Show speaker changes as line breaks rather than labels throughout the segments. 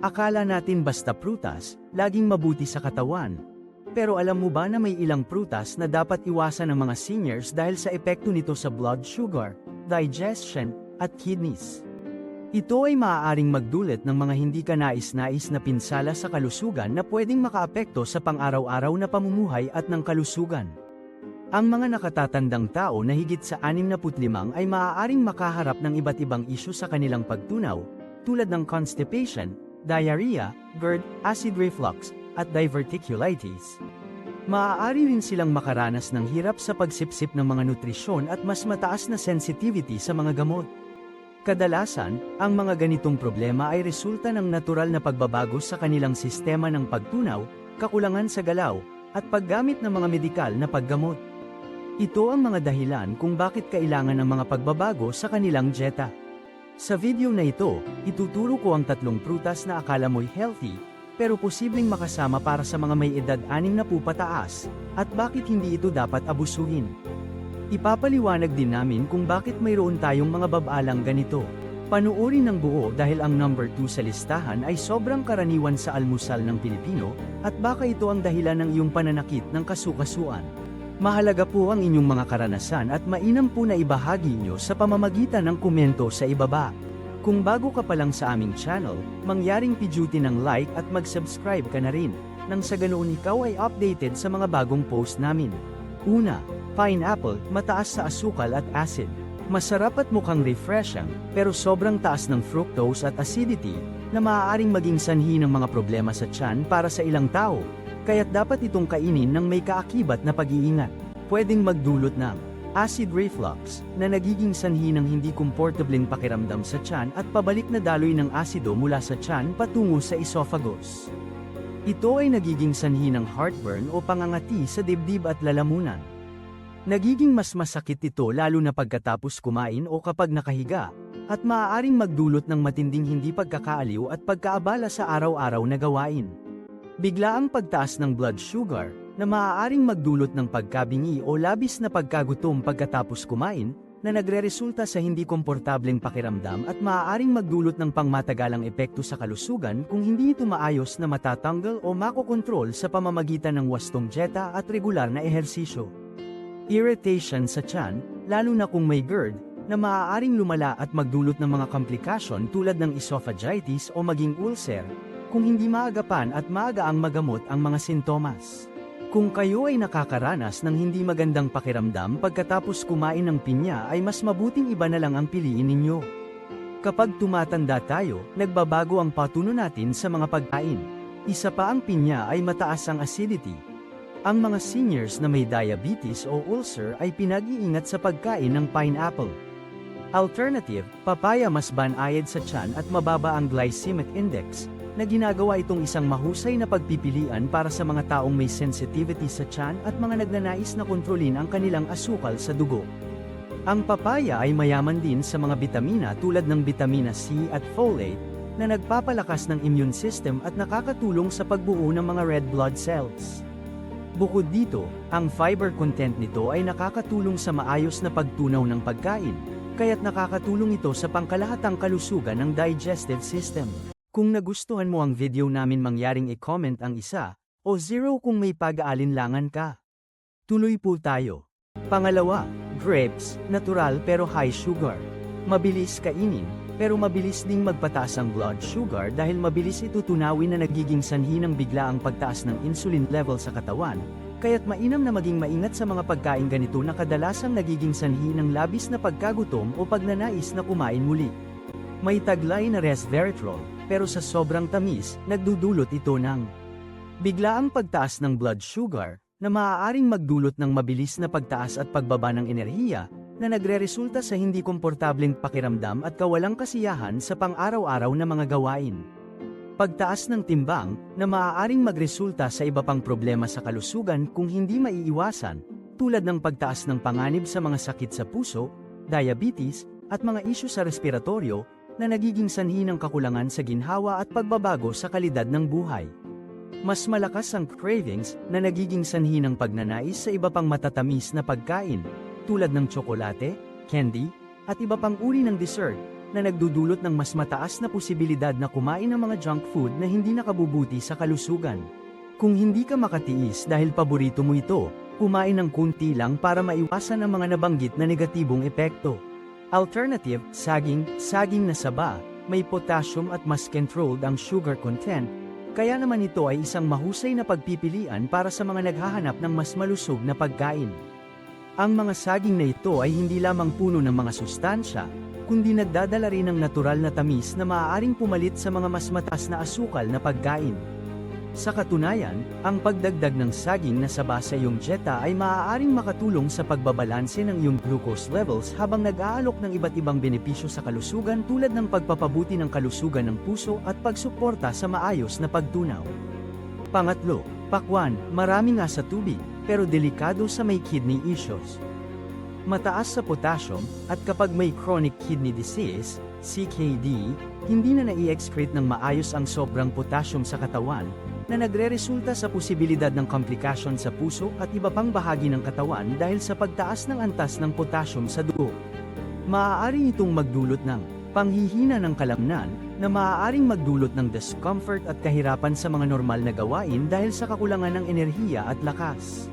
Akala natin basta prutas, laging mabuti sa katawan. Pero alam mo ba na may ilang prutas na dapat iwasan ng mga seniors dahil sa epekto nito sa blood sugar, digestion, at kidneys? Ito ay maaaring magdulot ng mga hindi ka nais-nais na pinsala sa kalusugan na pwedeng makaapekto sa pang-araw-araw na pamumuhay at ng kalusugan. Ang mga nakatatandang tao na higit sa 65 ay maaaring makaharap ng iba't ibang isyu sa kanilang pagtunaw, tulad ng constipation, diarrhea, GERD, acid reflux, at diverticulitis. Maaari rin silang makaranas ng hirap sa pagsipsip ng mga nutrisyon at mas mataas na sensitivity sa mga gamot. Kadalasan, ang mga ganitong problema ay resulta ng natural na pagbabago sa kanilang sistema ng pagtunaw, kakulangan sa galaw, at paggamit ng mga medikal na paggamot. Ito ang mga dahilan kung bakit kailangan ng mga pagbabago sa kanilang dieta. Sa video na ito, ituturo ko ang tatlong prutas na akala mo'y healthy, pero posibleng makasama para sa mga may edad 6 na po pataas, at bakit hindi ito dapat abusuhin. Ipapaliwanag din namin kung bakit mayroon tayong mga babalang ganito. Panuorin ng buo dahil ang number 2 sa listahan ay sobrang karaniwan sa almusal ng Pilipino, at baka ito ang dahilan ng iyong pananakit ng kasukasuan. Mahalaga po ang inyong mga karanasan at mainam po na ibahagi nyo sa pamamagitan ng komento sa ibaba. Kung bago ka pa lang sa aming channel, mangyaring pidutin ng like at mag-subscribe ka na rin, nang sa ganoon ikaw ay updated sa mga bagong post namin. Una, pineapple, mataas sa asukal at acid. Masarap at mukhang refreshing, pero sobrang taas ng fructose at acidity, na maaaring maging sanhi ng mga problema sa tiyan para sa ilang tao, kaya't dapat itong kainin ng may kaakibat na pag-iingat. Pwedeng magdulot ng acid reflux, na nagiging sanhi ng hindi komportableng pakiramdam sa tiyan at pabalik na daloy ng asido mula sa tiyan patungo sa esophagus. Ito ay nagiging sanhi ng heartburn o pangangati sa dibdib at lalamunan. Nagiging mas masakit ito lalo na pagkatapos kumain o kapag nakahiga, at maaaring magdulot ng matinding hindi pagkakaaliw at pagkaabala sa araw-araw na gawain. Biglaang pagtaas ng blood sugar, na maaaring magdulot ng pagkabingi o labis na pagkagutom pagkatapos kumain, na nagreresulta sa hindi komportableng pakiramdam at maaaring magdulot ng pangmatagalang epekto sa kalusugan kung hindi ito maayos na matatanggal o makokontrol sa pamamagitan ng wastong dieta at regular na ehersisyo. Irritation sa tiyan, lalo na kung may GERD, na maaaring lumala at magdulot ng mga komplikasyon tulad ng esophagitis o maging ulcer, kung hindi maagapan at maaga ang magamot ang mga sintomas. Kung kayo ay nakakaranas ng hindi magandang pakiramdam pagkatapos kumain ng pinya ay mas mabuting iba na lang ang piliin ninyo. Kapag tumatanda tayo, nagbabago ang patuno natin sa mga pagkain. Isa pa ang pinya ay mataas ang acidity, ang mga seniors na may diabetes o ulcer ay pinag-iingat sa pagkain ng pineapple. Alternative, papaya mas banayad sa tiyan at mababa ang glycemic index, na ginagawa itong isang mahusay na pagpipilian para sa mga taong may sensitivity sa tiyan at mga nagnanais na kontrolin ang kanilang asukal sa dugo. Ang papaya ay mayaman din sa mga bitamina tulad ng bitamina C at folate, na nagpapalakas ng immune system at nakakatulong sa pagbuo ng mga red blood cells. Bukod dito, ang fiber content nito ay nakakatulong sa maayos na pagtunaw ng pagkain, kaya't nakakatulong ito sa pangkalahatang kalusugan ng digestive system. Kung nagustuhan mo ang video namin mangyaring i-comment ang isa, o zero kung may pag-aalinlangan ka. Tuloy po tayo. Pangalawa, grapes, natural pero high sugar. Mabilis kainin, pero mabilis ding magpataas ang blood sugar dahil mabilis ito tunawin na nagiging sanhi ng biglaang pagtaas ng insulin level sa katawan, kaya't mainam na maging maingat sa mga pagkain ganito na kadalasang nagiging sanhi ng labis na pagkagutom o pagnanais na kumain muli. May taglay na resveratrol, pero sa sobrang tamis, nagdudulot ito ng biglaang pagtaas ng blood sugar, na maaaring magdulot ng mabilis na pagtaas at pagbaba ng enerhiya, na nagreresulta sa hindi komportableng pakiramdam at kawalang kasiyahan sa pang-araw-araw na mga gawain. Pagtaas ng timbang, na maaaring magresulta sa iba pang problema sa kalusugan kung hindi maiiwasan, tulad ng pagtaas ng panganib sa mga sakit sa puso, diabetes, at mga isyu sa respiratoryo, na nagiging sanhi ng kakulangan sa ginhawa at pagbabago sa kalidad ng buhay. Mas malakas ang cravings na nagiging sanhi ng pagnanais sa iba pang matatamis na pagkain, tulad ng tsokolate, candy, at iba pang uri ng dessert, na nagdudulot ng mas mataas na posibilidad na kumain ng mga junk food na hindi nakabubuti sa kalusugan. Kung hindi ka makatiis dahil paborito mo ito, kumain ng kunti lang para maiwasan ang mga nabanggit na negatibong epekto. Alternative, saging, saging na saba, may potassium at mas controlled ang sugar content, kaya naman ito ay isang mahusay na pagpipilian para sa mga naghahanap ng mas malusog na pagkain. Ang mga saging na ito ay hindi lamang puno ng mga sustansya, kundi nagdadala rin ng natural na tamis na maaaring pumalit sa mga mas mataas na asukal na pagkain. Sa katunayan, ang pagdagdag ng saging na saba sa iyong dieta ay maaaring makatulong sa pagbabalanse ng iyong glucose levels habang nag-aalok ng iba't ibang benepisyo sa kalusugan tulad ng pagpapabuti ng kalusugan ng puso at pagsuporta sa maayos na pagtunaw. Pangatlo, pakwan, marami nga sa tubig, pero delikado sa may kidney issues. Mataas sa potassium, at kapag may chronic kidney disease, CKD, hindi na nai-excrete ng maayos ang sobrang potassium sa katawan, na nagre-resulta sa posibilidad ng komplikasyon sa puso at iba pang bahagi ng katawan dahil sa pagtaas ng antas ng potassium sa dugo. Maaari itong magdulot ng panghihina ng kalamnan, na maaaring magdulot ng discomfort at kahirapan sa mga normal na gawain dahil sa kakulangan ng enerhiya at lakas.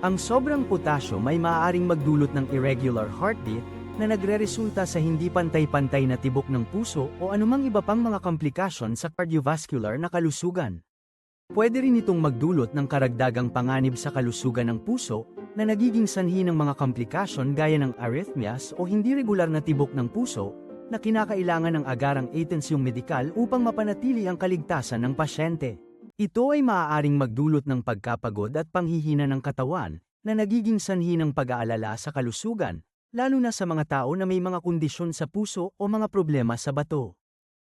Ang sobrang potassium ay maaaring magdulot ng irregular heartbeat, na nagre-resulta sa hindi pantay-pantay na tibok ng puso o anumang iba pang mga komplikasyon sa cardiovascular na kalusugan. Pwede rin itong magdulot ng karagdagang panganib sa kalusugan ng puso, na nagiging sanhi ng mga komplikasyon gaya ng arrhythmias o hindi regular na tibok ng puso, na kinakailangan ng agarang atensyong medikal upang mapanatili ang kaligtasan ng pasyente. Ito ay maaaring magdulot ng pagkapagod at panghihina ng katawan, na nagiging sanhi ng pag-aalala sa kalusugan, lalo na sa mga tao na may mga kondisyon sa puso o mga problema sa bato.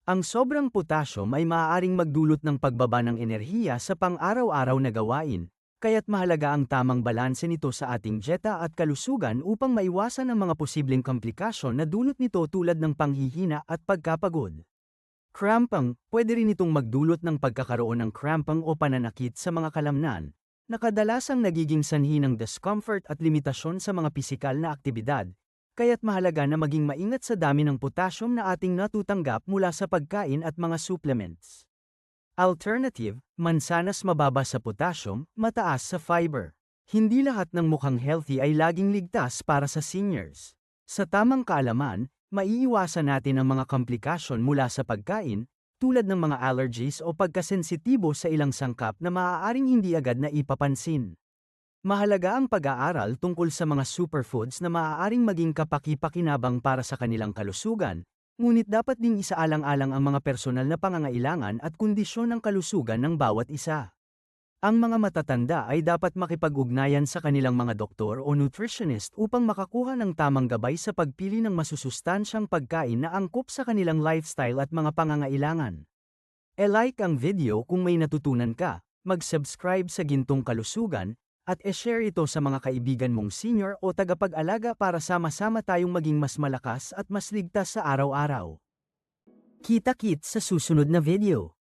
Ang sobrang potassium ay maaaring magdulot ng pagbaba ng enerhiya sa pang-araw-araw na gawain, kaya't mahalaga ang tamang balanse nito sa ating dieta at kalusugan upang maiwasan ang mga posibleng komplikasyon na dulot nito tulad ng panghihina at pagkapagod. Cramping, pwede rin itong magdulot ng pagkakaroon ng cramping o pananakit sa mga kalamnan, na kadalasang nagiging sanhi ng discomfort at limitasyon sa mga pisikal na aktibidad, kaya't mahalaga na maging maingat sa dami ng potassium na ating natutanggap mula sa pagkain at mga supplements. Alternative, mansanas mababa sa potassium, mataas sa fiber. Hindi lahat ng mukhang healthy ay laging ligtas para sa seniors. Sa tamang kaalaman, maiiwasan natin ang mga komplikasyon mula sa pagkain, tulad ng mga allergies o pagkasensitibo sa ilang sangkap na maaaring hindi agad na ipapansin. Mahalaga ang pag-aaral tungkol sa mga superfoods na maaaring maging kapaki-pakinabang para sa kanilang kalusugan, ngunit dapat ding isaalang-alang ang mga personal na pangangailangan at kondisyon ng kalusugan ng bawat isa. Ang mga matatanda ay dapat makipag-ugnayan sa kanilang mga doktor o nutritionist upang makakuha ng tamang gabay sa pagpili ng masusustansyang pagkain na angkop sa kanilang lifestyle at mga pangangailangan. E-like ang video kung may natutunan ka, mag-subscribe sa Gintong Kalusugan, at e-share ito sa mga kaibigan mong senior o tagapag-alaga para sama-sama tayong maging mas malakas at mas ligtas sa araw-araw. Kita-kit sa susunod na video.